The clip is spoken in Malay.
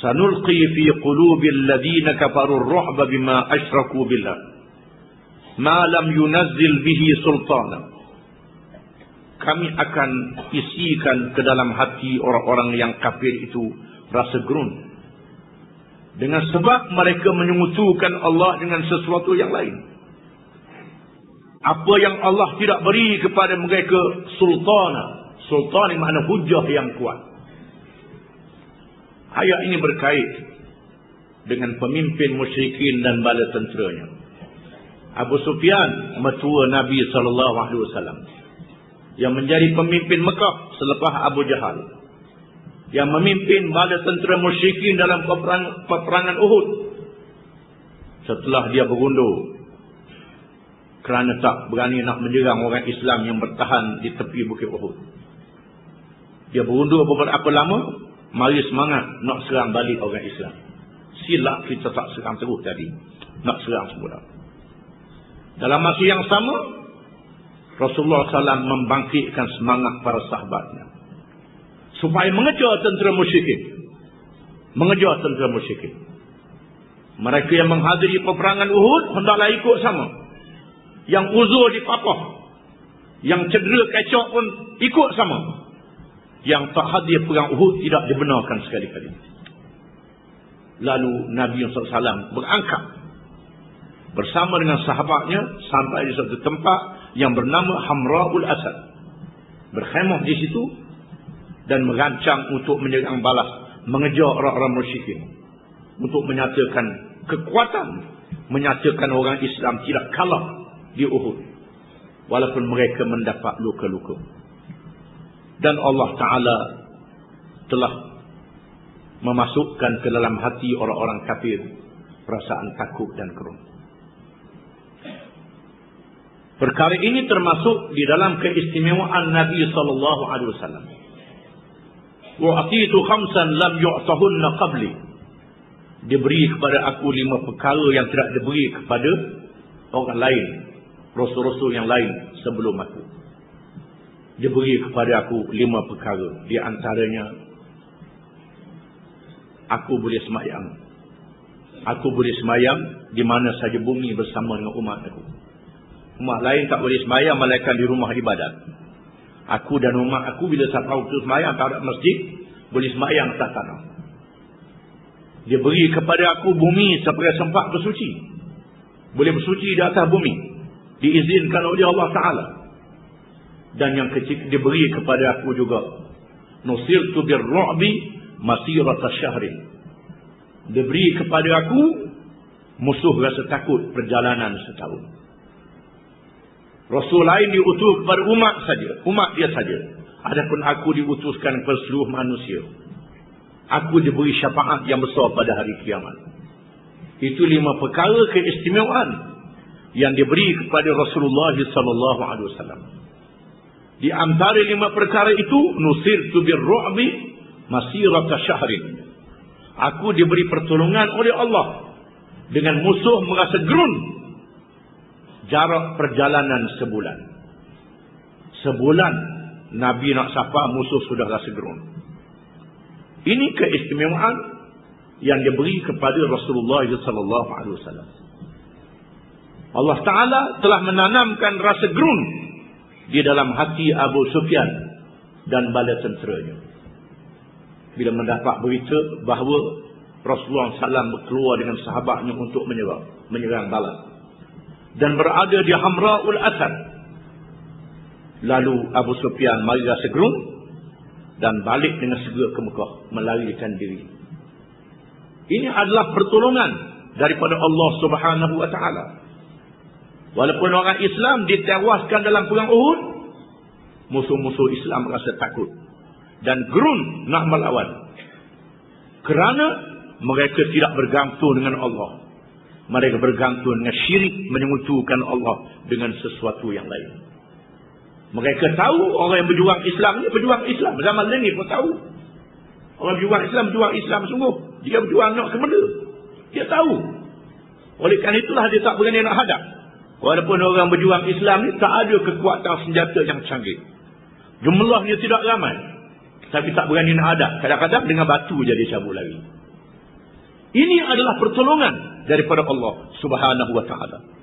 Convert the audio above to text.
sanulqi fi qulubil ladina kafaru ar-ru'ba bima asyraku billah. Ma lam yunazzil bihi sultana. Kami akan isikan ke dalam hati orang-orang yang kafir itu rasa gerun. Dengan sebab mereka menyekutukan Allah dengan sesuatu yang lain. Apa yang Allah tidak beri kepada mereka sultana. Sultan ini makna hujah yang kuat ayat ini berkait dengan pemimpin musyrikin dan bala tenteranya. Abu Sufyan metua Nabi sallallahu alaihi wasallam yang menjadi pemimpin Mekah selepas Abu Jahal yang memimpin bala tentera musyrikin dalam peperang, peperangan Uhud. Setelah dia berundur kerana tak berani nak menyerang orang Islam yang bertahan di tepi Bukit Uhud. Dia berundur beberapa lama mari semangat nak serang balik orang Islam silap kita tak serang terus tadi nak serang semula dalam masa yang sama Rasulullah SAW membangkitkan semangat para sahabatnya. Supaya mengejar tentera musyrikin. Mengejar tentera musyrikin. Mereka yang menghadiri peperangan Uhud, hendaklah ikut sama. Yang uzur di papah. Yang cedera kecok pun ikut sama. Yang tak hadir perang Uhud tidak dibenarkan sekali-kali. Lalu Nabi SAW berangkat. Bersama dengan sahabatnya sampai di suatu tempat yang bernama Hamraul Asad. Berkhemah di situ dan merancang untuk menyerang balas, mengejar orang-orang musyrikin untuk menyatakan kekuatan, menyatakan orang Islam tidak kalah di Uhud walaupun mereka mendapat luka-luka. Dan Allah Taala telah memasukkan ke dalam hati orang-orang kafir perasaan takut dan kerum. Perkara ini termasuk di dalam keistimewaan Nabi sallallahu alaihi wasallam. Wa atitu khamsan lam yu'tahunna qabli. Diberi kepada aku lima perkara yang tidak diberi kepada orang lain, rasul-rasul yang lain sebelum aku. Diberi kepada aku lima perkara, di antaranya aku boleh semayang. Aku boleh semayang di mana saja bumi bersama dengan umat aku. Umat lain tak boleh semayang malaikat di rumah ibadat. Aku dan umat aku bila sampai waktu semayang tak ada masjid. Boleh semayang tak tanah. Dia beri kepada aku bumi sampai sempat bersuci. Boleh bersuci di atas bumi. Diizinkan oleh Allah Ta'ala. Dan yang kecil dia beri kepada aku juga. Nusirtu birru'bi masirata syahrin. Dia beri kepada aku musuh rasa takut perjalanan setahun. Rasul lain diutus kepada umat saja, umat dia saja. Adapun aku diutuskan kepada seluruh manusia. Aku diberi syafaat yang besar pada hari kiamat. Itu lima perkara keistimewaan yang diberi kepada Rasulullah sallallahu alaihi wasallam. Di antara lima perkara itu nusirtu birru'bi masirata syahrin. Aku diberi pertolongan oleh Allah dengan musuh merasa gerun jarak perjalanan sebulan. Sebulan Nabi nak sapa musuh sudah rasa gerun. Ini keistimewaan yang diberi kepada Rasulullah sallallahu alaihi wasallam. Allah Taala telah menanamkan rasa gerun di dalam hati Abu Sufyan dan bala tenteranya. Bila mendapat berita bahawa Rasulullah SAW keluar dengan sahabatnya untuk menyerang, menyerang balas dan berada di Hamraul Asad. Lalu Abu Sufyan mari rasa gerung dan balik dengan segera ke Mekah melarikan diri. Ini adalah pertolongan daripada Allah Subhanahu wa taala. Walaupun orang Islam ditewaskan dalam perang Uhud, musuh-musuh Islam rasa takut dan gerun nak melawan. Kerana mereka tidak bergantung dengan Allah mereka bergantung dengan syirik menyekutukan Allah dengan sesuatu yang lain. Mereka tahu orang yang berjuang Islam ni berjuang Islam. Zaman ini pun tahu. Orang berjuang Islam, berjuang Islam sungguh. Dia berjuang nak ke mana? Dia tahu. Oleh kerana itulah dia tak berani nak hadap. Walaupun orang berjuang Islam ni tak ada kekuatan senjata yang canggih. Jumlahnya tidak ramai. Tapi tak berani nak hadap. Kadang-kadang dengan batu je dia cabut lagi. Ini adalah pertolongan daripada Allah Subhanahu wa taala.